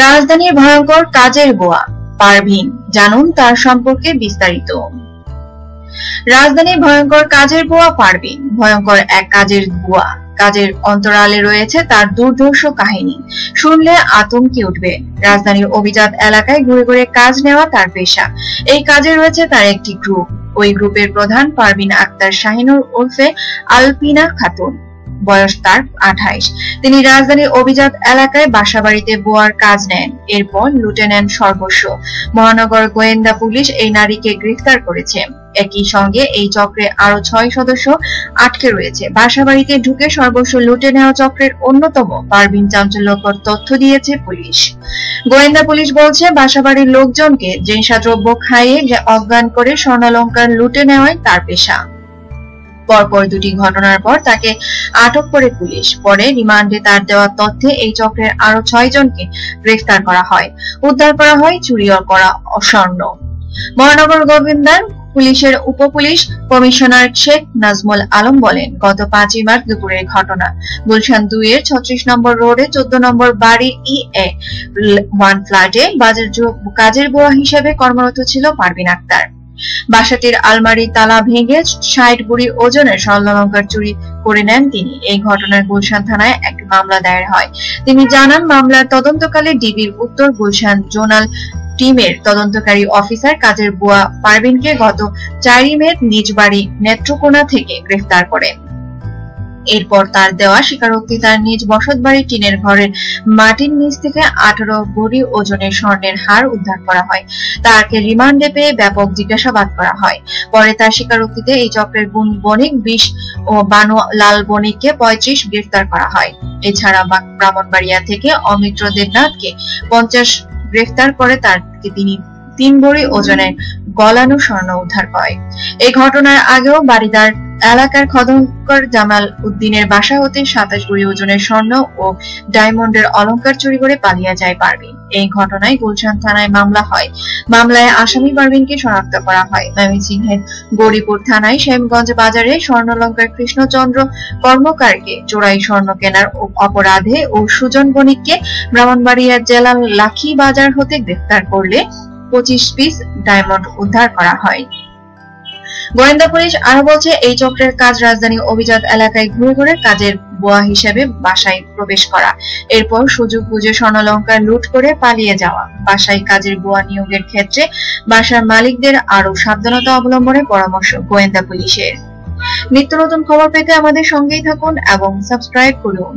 রাজধানীর ভয়ঙ্কর কাজের গোয়া পারভিন, জানুন তার সম্পর্কে বিস্তারিত। রাজধানীর ভয়ঙ্কর কাজের বুয়া, পারভিন, ভয়ঙ্কর এক কাজের বুয়া, কাজের অন্তরালে রয়েছে তার দুর্ধর্ষ কাহিনী। শুনলে আতঙ্কে উঠবে। রাজধানীর অভিজাত এলাকায় ঘুরে ঘুরে কাজ নেওয়া তার পেশা। এই কাজে রয়েছে তার একটি গ্রুপ। ওই গ্রুপের প্রধান পারভিন আক্তার শাহিনুর ওরফে আলপিনা খাতুন। বয়স তার আঠাইশ। তিনি রাজধানীর অভিজাত এলাকায় বাসাবাড়িতে বোয়ার কাজ নেন। এরপর লুটে নেন সর্বস্ব। মহানগর গোয়েন্দা পুলিশ এই নারীকে গ্রেফতার করেছে। একই সঙ্গে এই চক্রে আরও ছয় সদস্য আটকে রয়েছে। বাসাবাড়িতে ঢুকে সর্বস্ব লুটে নেওয়া চক্রের অন্যতম পারভিন চাঞ্চল্যকর তথ্য দিয়েছে পুলিশ। গোয়েন্দা পুলিশ বলছে, বাসাবাড়ির লোকজনকে জিনিসাদ্রব্য খাইয়ে অজ্ঞান করে স্বর্ণালঙ্কার লুটে নেওয়ায় তার পেশা। পরপর দুটি ঘটনার পর তাকে আটক করে পুলিশ। পরে রিমান্ডে তার দেওয়া তথ্যে এই চক্রের আরও ছয় জনকে গ্রেফতার করা হয়। উদ্ধার করা হয় চুরি করা অস্বর্ণ মহানগর গোবিন্দার পুলিশের উপপুলিশ কমিশনার শেখ নাজমুল আলম বলেন, গত পাঁচই মার্চ দুপুরের ঘটনা। গুলশান দুই এর ছত্রিশ নম্বর রোডে চোদ্দ নম্বর বাড়ি ই এ ওয়ান ফ্ল্যাটে বাজার কাজের বোয়া হিসেবে কর্মরত ছিল পারভিন আক্তার। বাসাটির আলমারি তালা ভেঙে ষাট বুড়ি ওজনের স্বর্ণালঙ্কার চুরি করে নেন তিনি। এই ঘটনায় গুলশান থানায় একটি মামলা দায়ের হয়। তিনি জানান, মামলার তদন্তকালে ডিবির উত্তর গুলশান জোনাল টিমের তদন্তকারী অফিসার কাজের বুয়া পারভিনকে গত চারই মে নিজ বাড়ি নেত্রকোনা থেকে গ্রেফতার করেন এরপর তার দেওয়া স্বীকারোক্তি তার নিজ বসত বাড়ির টিনের ঘরের মাটির নিচ থেকে আঠারো বড়ি ওজনের স্বর্ণের হার উদ্ধার করা হয়। তাকে রিমান্ডে পেয়ে ব্যাপক জিজ্ঞাসাবাদ করা হয়। পরে তার স্বীকারোক্তিতে এই চক্রের গুণ বণিক বিশ ও বানু লাল বণিককে পঁয়ত্রিশ গ্রেফতার করা হয়। এছাড়া ব্রাহ্মণবাড়িয়া থেকে অমিত্র দেবনাথকে পঞ্চাশ গ্রেফতার করে তার তিনি তিন ভরি ওজনের গলানো স্বর্ণ উদ্ধার করে এই ঘটনার আগেও বাড়িদার এলাকার খদঙ্কর জামাল উদ্দিনের বাসা হতে সাতাশ বড়ি ওজনের স্বর্ণ ও ডায়মন্ডের অলঙ্কার চুরি করে পালিয়ে যায় পারভিন। এই ঘটনায় গুলশান থানায় মামলা হয়। মামলায় আসামি পারভিনকে শনাক্ত করা হয়। ময়মনসিংহের গৌরীপুর থানায় শ্যামগঞ্জ বাজারে স্বর্ণলঙ্কার কৃষ্ণচন্দ্র কর্মকারকে চোরাই স্বর্ণ কেনার অপরাধে ও সুজন বণিককে ব্রাহ্মণবাড়িয়া জেলার লাখি বাজার হতে গ্রেফতার করলে পঁচিশ পিস ডায়মন্ড উদ্ধার করা হয়। গোয়েন্দা পুলিশ আরও বলছে, এই চক্রের কাজ রাজধানী অভিজাত এলাকায় ঘুরে ঘুরে কাজের বোয়া হিসেবে বাসায় প্রবেশ করা। এরপর সুযোগ বুঝে স্বর্ণলঙ্কার লুট করে পালিয়ে যাওয়া। বাসায় কাজের বোয়া নিয়োগের ক্ষেত্রে বাসার মালিকদের আরও সাবধানতা অবলম্বনের পরামর্শ গোয়েন্দা পুলিশের। নিত্য নতুন খবর পেতে আমাদের সঙ্গেই থাকুন এবং সাবস্ক্রাইব করুন।